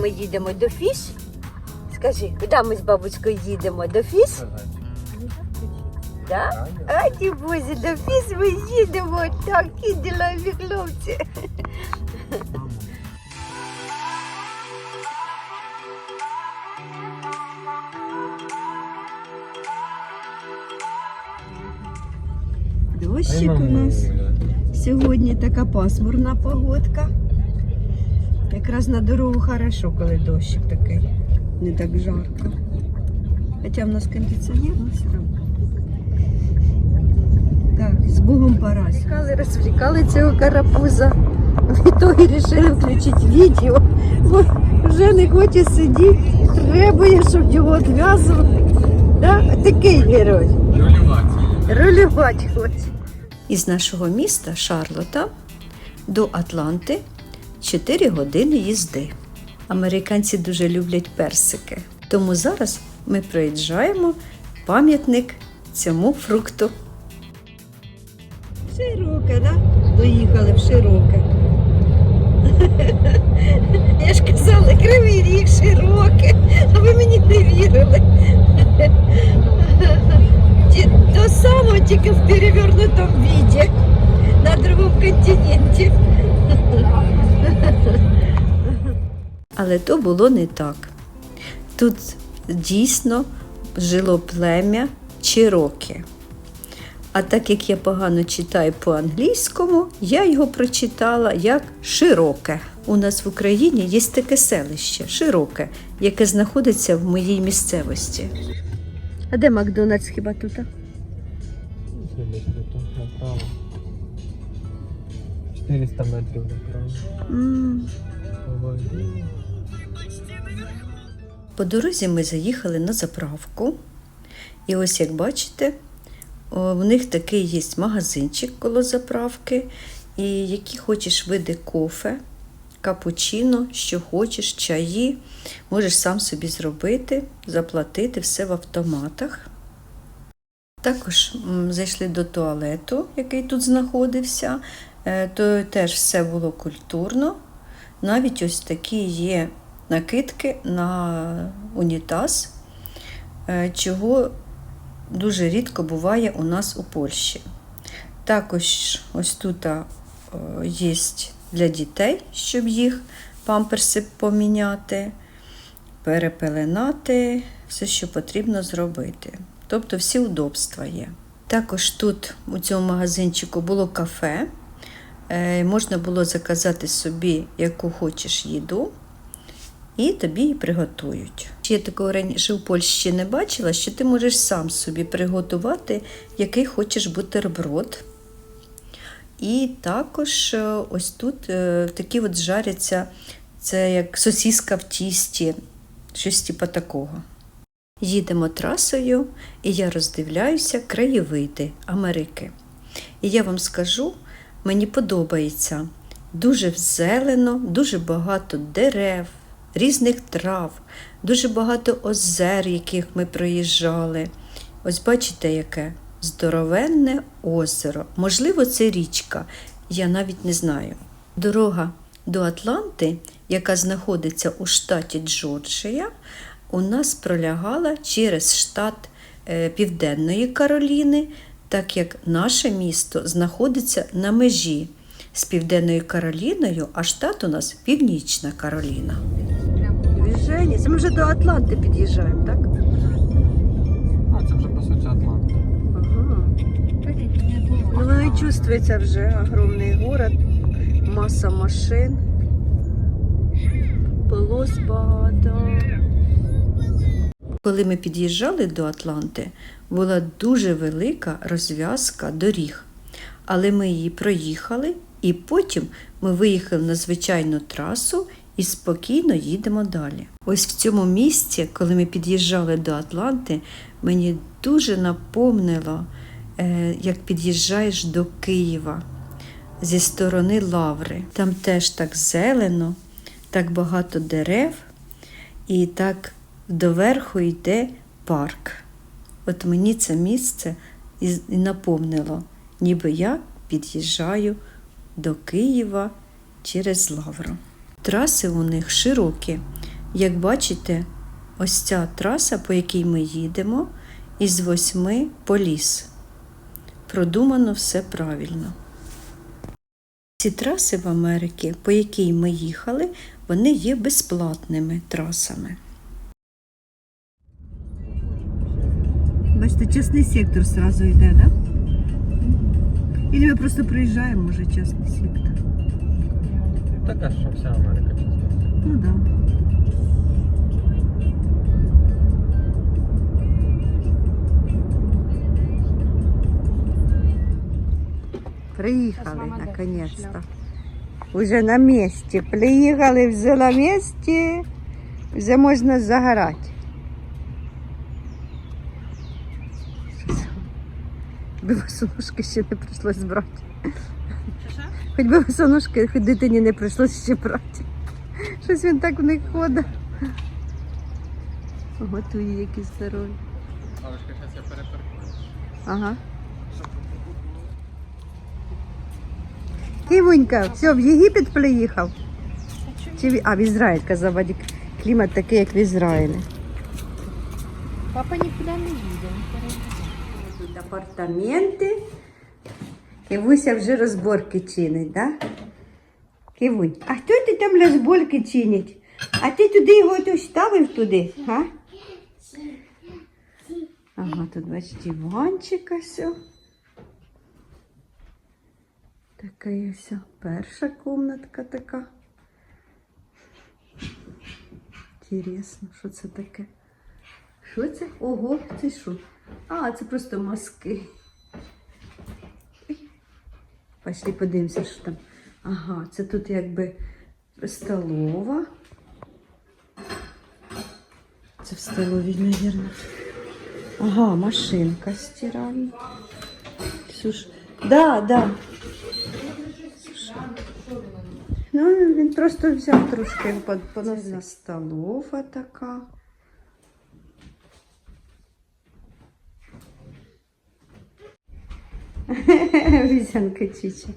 Ми їдемо до Фіш. Скажи, куди ми з бабушкою їдемо? До Фіш? Да? А ті бозі, до Фіш ми їдемо. Такі ділові хлопці. Дощик у нас. Сьогодні така пасмурна погодка. Якраз на дорогу хорошо, коли дощик такий. Не так жарко. Хоча в нас кондиціонер, але все одно. Так, з Богом пора. Розвлікали, розвлікали цього карапуза. В ітогі вирішили включити відео. Бо вже не хоче сидіти. Требує, щоб його відв'язували. Да? Такий герой. Рулювати хоче. Із нашого міста Шарлота до Атланти 4 години їзди. Американці дуже люблять персики. Тому зараз ми проїжджаємо пам'ятник цьому фрукту. Широке, да? Доїхали в широке. Я ж казала, кривий ріг широке, а ви мені не вірили. То саме, тільки в перевернутому віді на другому континенті. Але то було не так. Тут дійсно жило плем'я Чирокі. А так як я погано читаю по-англійському, я його прочитала як широке. У нас в Україні є таке селище широке, яке знаходиться в моїй місцевості. А де Макдональдс хіба тут? Направо. 400 метрів. По дорозі ми заїхали на заправку. І ось як бачите, в них такий є магазинчик коло заправки, і які хочеш види кофе, капучино, що хочеш, чаї, можеш сам собі зробити, заплатити все в автоматах. Також зайшли до туалету, який тут знаходився. Е, То теж все було культурно. Навіть ось такі є накидки на унітаз, е, чого дуже рідко буває у нас у Польщі. Також ось тут е, є для дітей, щоб їх памперси поміняти, перепеленати, все, що потрібно зробити. Тобто всі удобства є. Також тут у цьому магазинчику було кафе. Е, Можна було заказати собі, яку хочеш їду, і тобі її приготують. Я такого раніше в Польщі не бачила, що ти можеш сам собі приготувати, який хочеш бутерброд. І також е, ось тут е, такі от жаряться, це як сосіска в тісті, щось типу такого. Їдемо трасою, і я роздивляюся краєвиди Америки. І я вам скажу, мені подобається дуже зелено, дуже багато дерев, різних трав, дуже багато озер, яких ми проїжджали. Ось бачите, яке здоровенне озеро. Можливо, це річка, я навіть не знаю. Дорога до Атланти, яка знаходиться у штаті Джорджія, у нас пролягала через штат е, Південної Кароліни, так як наше місто знаходиться на межі з Південною Кароліною, а штат у нас Північна Кароліна. Движення. Це ми вже до Атланти під'їжджаємо, так? А, це вже по суті Атланта. Ага. Ну, і чувствується вже огромний город, маса машин, полос багато. Коли ми під'їжджали до Атланти, була дуже велика розв'язка доріг, але ми її проїхали, і потім ми виїхали на звичайну трасу і спокійно їдемо далі. Ось в цьому місці, коли ми під'їжджали до Атланти, мені дуже напомнило, е, як під'їжджаєш до Києва зі сторони Лаври. Там теж так зелено, так багато дерев, і так доверху йде парк. От мені це місце і напомнило, ніби я під'їжджаю до Києва через Лавру. Траси у них широкі, Як бачите, ось ця траса, по якій ми їдемо, із восьми по ліс. Продумано все правильно. Ці траси в Америці, по якій ми їхали, вони є безплатними трасами. Бачите, частний сектор сразу йде. Да? Или ми просто приїжджаємо, може, частний сектор. Така що вся Америка чесно. Ну да. Приїхали наконец-то. Уже на місці. Приїхали вже на місці. Вже можна загорати. Би босоножки ще не прийшлось брати. Хоч би босоножки, хоч дитині не прийшлось ще брати. Щось він так в них ходить. Готує які здорові. Бабушка, зараз я перепаркую. Ага. Кивунька, все, в Єгипет приїхав. Чи в... А, в Ізраїль, казав Вадик. Клімат такий, як в Ізраїлі. Папа никуда не їде. Тут апартаменти. Кивуся вже розборки чинить, да? Кивунь, а хто ти там розборки чинить? А ти туди його то ставив туди, а? Ага, тут бачите, диванчика все. Така є вся перша комнатка така. Інтересно, що це таке? Що це? Ого, це що? А, це просто маски. Пошли подивимося, що там. Ага, це тут якби столова. Це в столовій, мабуть. Ага, машинка стиральна. Слушай, да, да. Ну, він просто взяв трошки поносив. Столова така. Візянка Чіча.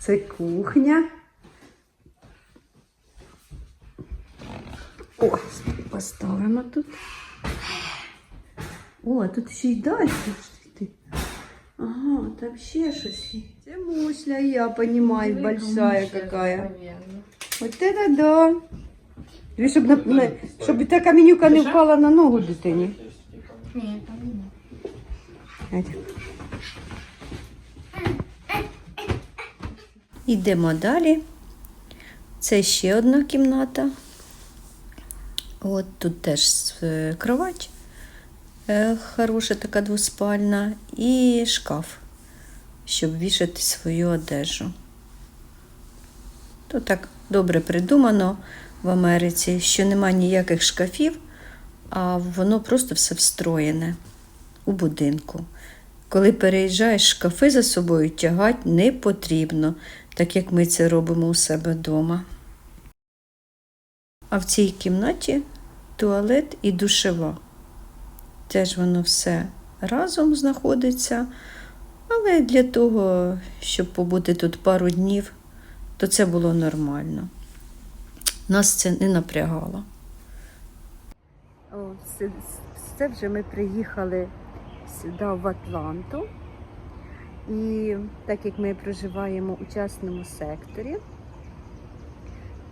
Це кухня. О, поставимо тут. О, тут ще й далі. Ти. Ага, там ще щось. є. Це мусля, я понимаю, большая какая. Вот это да. Дві, щоб, на, на, щоб та каменюка не впала на ногу дитині. Ні, там не. Йдемо далі. Це ще одна кімната. От тут теж е, кровать е, хороша, така двоспальна, і шкаф, щоб вішати свою одежу. То так добре придумано в Америці, що нема ніяких шкафів, а воно просто все встроєне у будинку. Коли переїжджаєш, шкафи за собою тягати не потрібно, так як ми це робимо у себе вдома. А в цій кімнаті туалет і душева. Теж воно все разом знаходиться, але для того, щоб побути тут пару днів, то це було нормально. Нас це не напрягало. О, це, вже ми приїхали сюди, в Атланту. І так як ми проживаємо у частному секторі,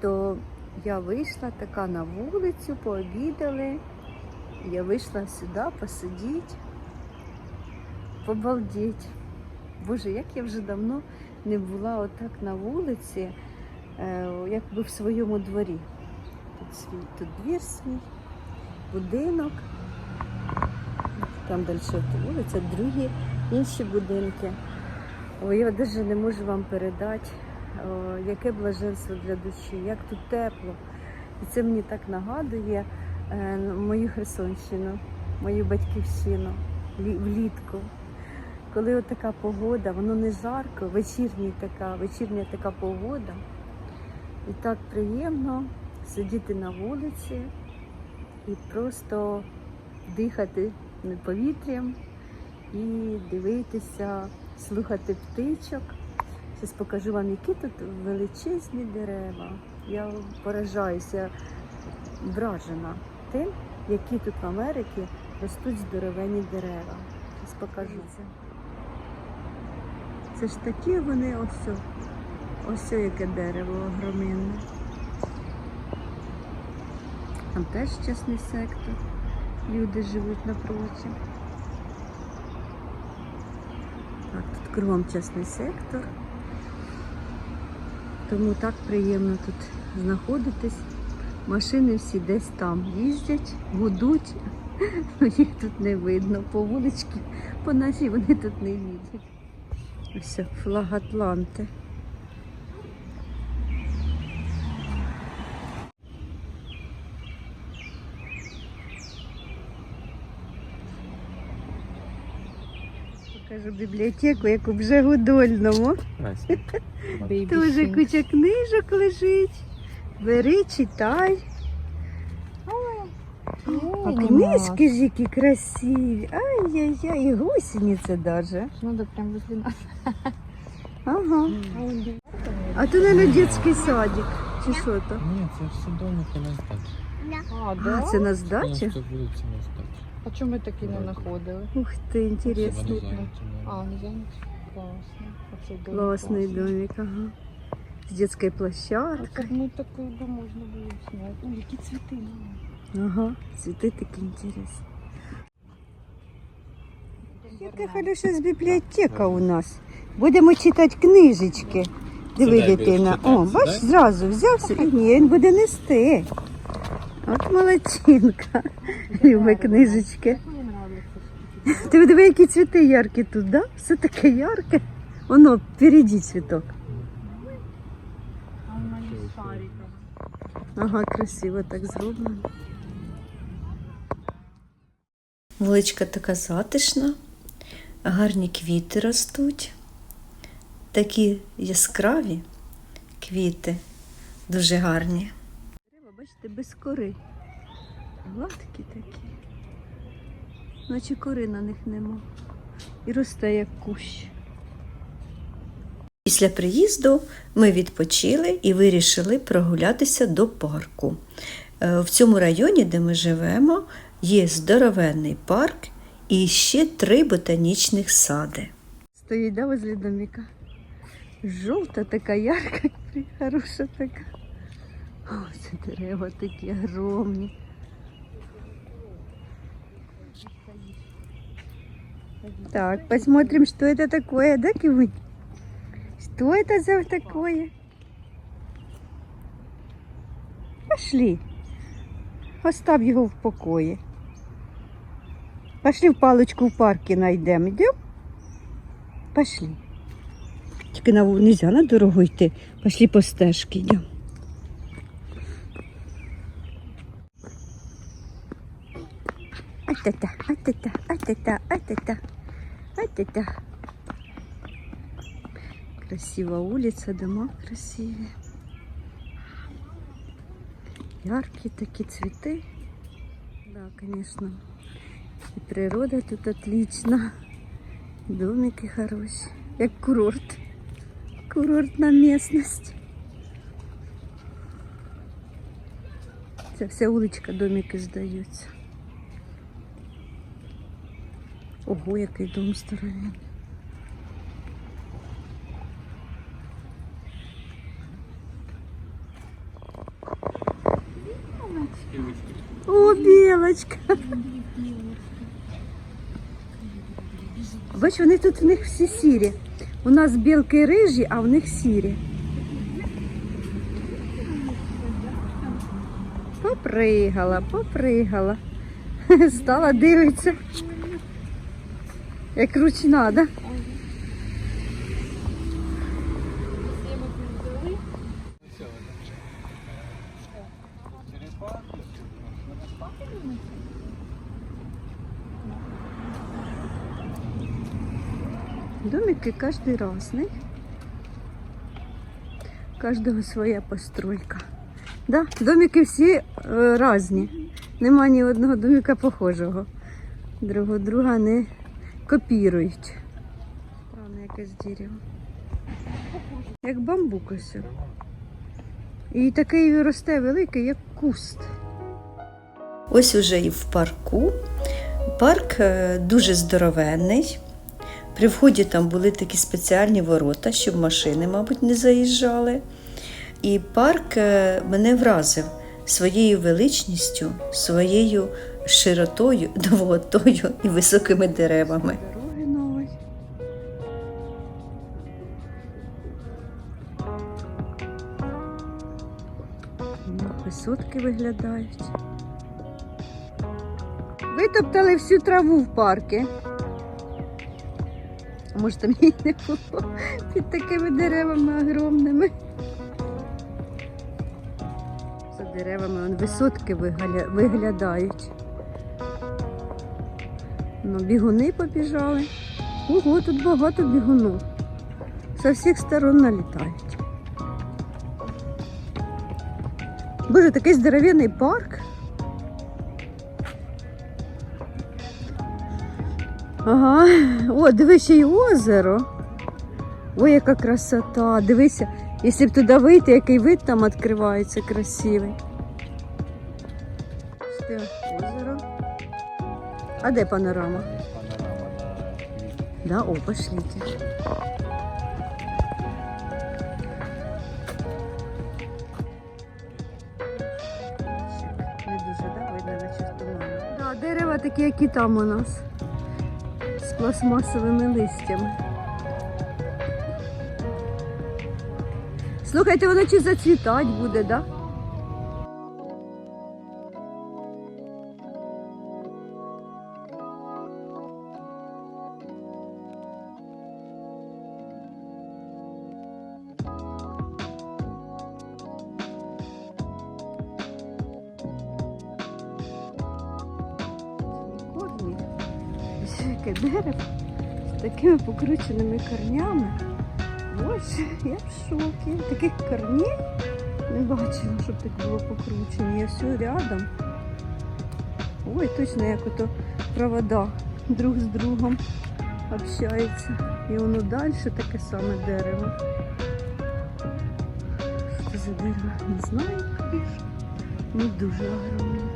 то я вийшла така на вулицю, пообідали. Я вийшла сюди посидіти, побалдіть. Боже, як я вже давно не була отак на вулиці, е, якби в своєму дворі. Тут свій, тут двір свій, будинок. Там далі вулиця, другі інші будинки. Ой, я навіть не можу вам передати, о, яке блаженство для душі, як тут тепло. І це мені так нагадує е, мою Херсонщину, мою батьківщину лі- влітку. Коли от така погода, воно не жарко, вечірня така, вечірня така погода. І так приємно сидіти на вулиці і просто дихати повітрям і дивитися, слухати птичок. Зараз покажу вам, які тут величезні дерева. Я поражаюся. вражена тим, які тут в Америці ростуть здоровенні дерева. Зараз покажу це. Ж такі вони ось. Ось яке дерево огроменне. Там теж частний сектор. Люди живуть напроти. Так, тут кругом частний сектор. Тому так приємно тут знаходитись. Машини всі десь там їздять, гудуть. Ну, Їх тут не видно. По вуличці, по нашій вони тут не їздять. Ось флаг Атланти. Покажу бібліотеку, як у Бжегудольному. Настя. Дуже куча книжок лежить. Бери, читай. А книжки ж які красиві. Ай-яй-яй, і гусениці даже. Надо прям возле нас. Ага. А то, наверное, детский садик. Чи що то? Ні, це ж все домики на здачі. А, А, це на здачі? тут будуть на здачі. А чому ми такі не знаходили? Ух ти, інтересно. Зайняті, ну. А, не? Класно. Класний класний. домик, ага. З детською А площадкою. тут ми такий би можна було зняти. О, які цвіти. Ага, цвіти такі інтересні. Яка хороша бібліотека у нас. Будемо читати книжечки. Диви, дитина. О, бач, зразу взявся і ні, він буде нести. От молодчинка. Любить книжечки. Ти диви, які цвіти яркі тут, да? Все таке ярке. Воно, впереді цвіток. Ага, красиво так зроблено. Вуличка така затишна, гарні квіти ростуть. Такі яскраві квіти, дуже гарні. Бачите, без кори. Гладкі такі. Наче кори на них нема. І росте як кущ. Після приїзду ми відпочили і вирішили прогулятися до парку. Е, В цьому районі, де ми живемо, є здоровенний парк і ще три ботанічних сади. Стоїть да, возле домика. Жовта така, ярка, хороша така. О, це дерева такі огромні. Так, посмотрим, что это такое, да, Кивунь? Что это за такое? Пошли. Остав його в покої. Пошли в паличку в паркі знайдемо. Йдем? Пошли. Тільки на вулицю нельзя на дорогу йти. Пошли по стежці йдемо. Ай-та-та. Красивая улица, дома красивые. Яркие такие цветы. Да, конечно. И природа тут отлично. Домики хорошие. Як курорт. Курортна местность. Це вся вуличка, домики здаються. Ого, який дом здоровенний. О, білочка. Бач, вони тут в них всі сірі. У нас білки рижі, а в них сірі. Попригала, попригала. Стала дивиться. Як ручна, да? Домики каждый разный. У Каждого своя постройка. Да, домики всі е, різні. Нема ні одного домика похожого. Друго друга не копірують. Странне якесь дерево. Як бамбук ось. І такий росте великий, як куст. Ось уже і в парку. Парк е, дуже здоровенний. При вході там були такі спеціальні ворота, щоб машини, мабуть, не заїжджали. І парк е, мене вразив своєю величністю, своєю широтою, довготою і високими деревами. Нові. Висотки виглядають. Витоптали всю траву в парку. А може там її не було під такими деревами огромними. За деревами вон, висотки вигля- виглядають. Ну, бігуни побіжали. Ого, тут багато бігунів. З всіх сторон налітають. Боже, такий здоровенний парк. Ага. О, дивись, й озеро. Ой, яка красота. Дивися, якщо б туди вийти, який вид там відкривається красивий. А де панорама? Панорама на. Да, о, пошлите. Не дуже, да, видно на частину. Да, дерева такі, як і там у нас. З пластмасовими листями. Слухайте, воно чи зацвітать буде, да? Ось Яке дерево з такими покрученими корнями. Боже, я в шокі. Таких корней не бачила, щоб так було покручені. Я все рядом. Ой, точно як ото провода друг з другом общаються. І воно далі таке саме дерево. Що це за дерево? Не знаю, звісно. Ну дуже огромне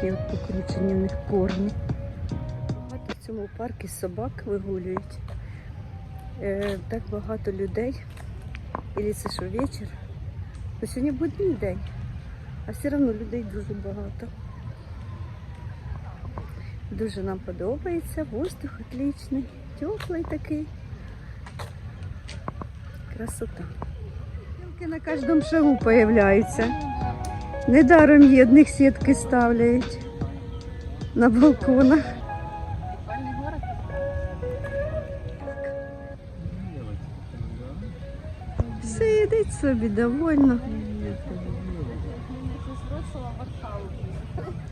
такі от покручені в них корні. Багато в цьому парку собак вигулюють. Е, так багато людей. І це що вечір. Ну, сьогодні будний день, а все одно людей дуже багато. Дуже нам подобається, воздух отличний, теплий такий. Красота. Білки на кожному шагу появляються. Недаром є одних сітки ставляють на балконах. Сидить собі довольно.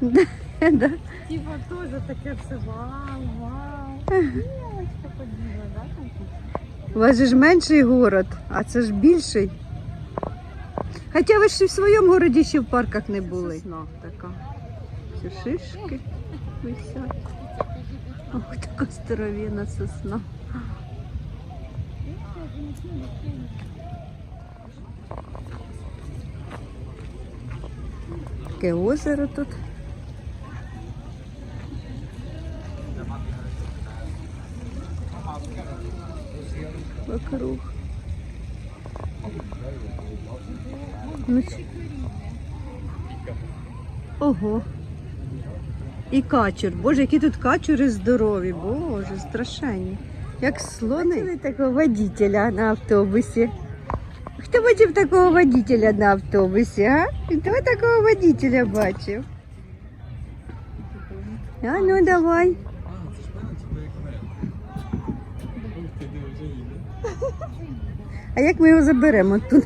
Да. Типа тоже таке все вау, вау. У вас же ж менший город, а це ж більший. Хоча ви ж і в своєму городі ще в парках не були. Сосна така. Все шишки висять. Ох, така здоровенна сосна. Таке озеро тут. Вокруг. Ну, Ого. І качур. Боже, які тут качури здорові. Боже, страшенні. Як слони. Бачили такого водителя на автобусі. Хто бачив такого водителя на автобусі, а? Хто такого водителя бачив? А ну давай. А як ми його заберемо тут?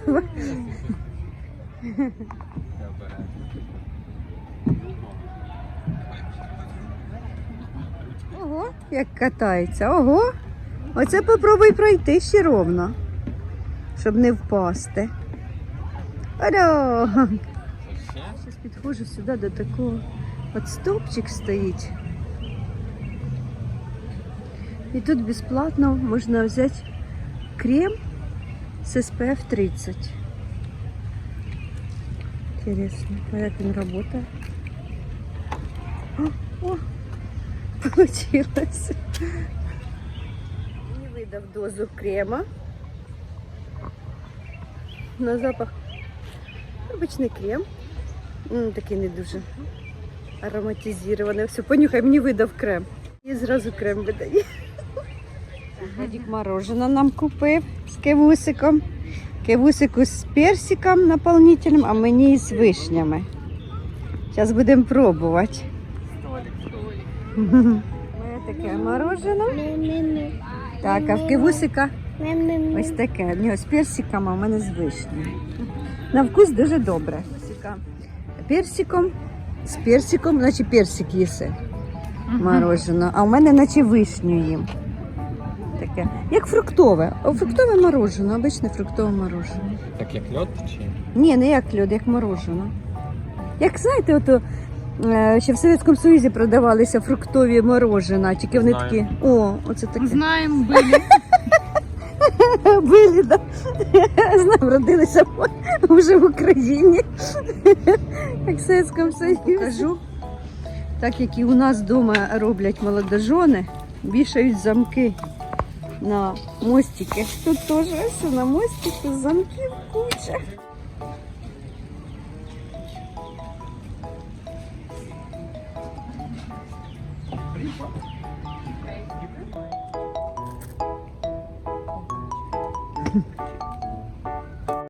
Ого, як катається. Ого. Оце попробуй пройти ще ровно, щоб не впасти. Алло. Зараз підходжу сюди до такого. От стовпчик стоїть. І тут безплатно можна взяти крем з SPF 30. Интересно, а він працює? О, о, получилось. Не видав дозу крема. На запах обичний крем. М, такий не дуже ароматизований. Все, понюхай, мені видав крем. І зразу крем видає. Дідік мороженое нам купив з кевусиком. Кевусику з персиком наповнителем, а мені з вишнями. Зараз будемо пробувати. Моє таке мороженое. Так, а в кевусика ось таке. В нього з персиком, а в мене з вишнями. На вкус дуже добре. Персиком, з персиком, наче персик їси мороженое, а у мене наче вишню їм. Таке. Як фруктове. Фруктове мороженое, обичне фруктове мороженое. Так як льод чи? Ні, не як льод, як мороженое. Як знаєте, ото е, ще в Совєтському Союзі продавалися фруктові морожена, тільки вони такі. О, оце таке. Знаємо, были. Були, да. Знаю, родилися вже в Україні. Як в Совєтському Союзі. Покажу. Так як і у нас вдома роблять молодожони, вішають замки на мостики. Тут теж на мостику замків куча.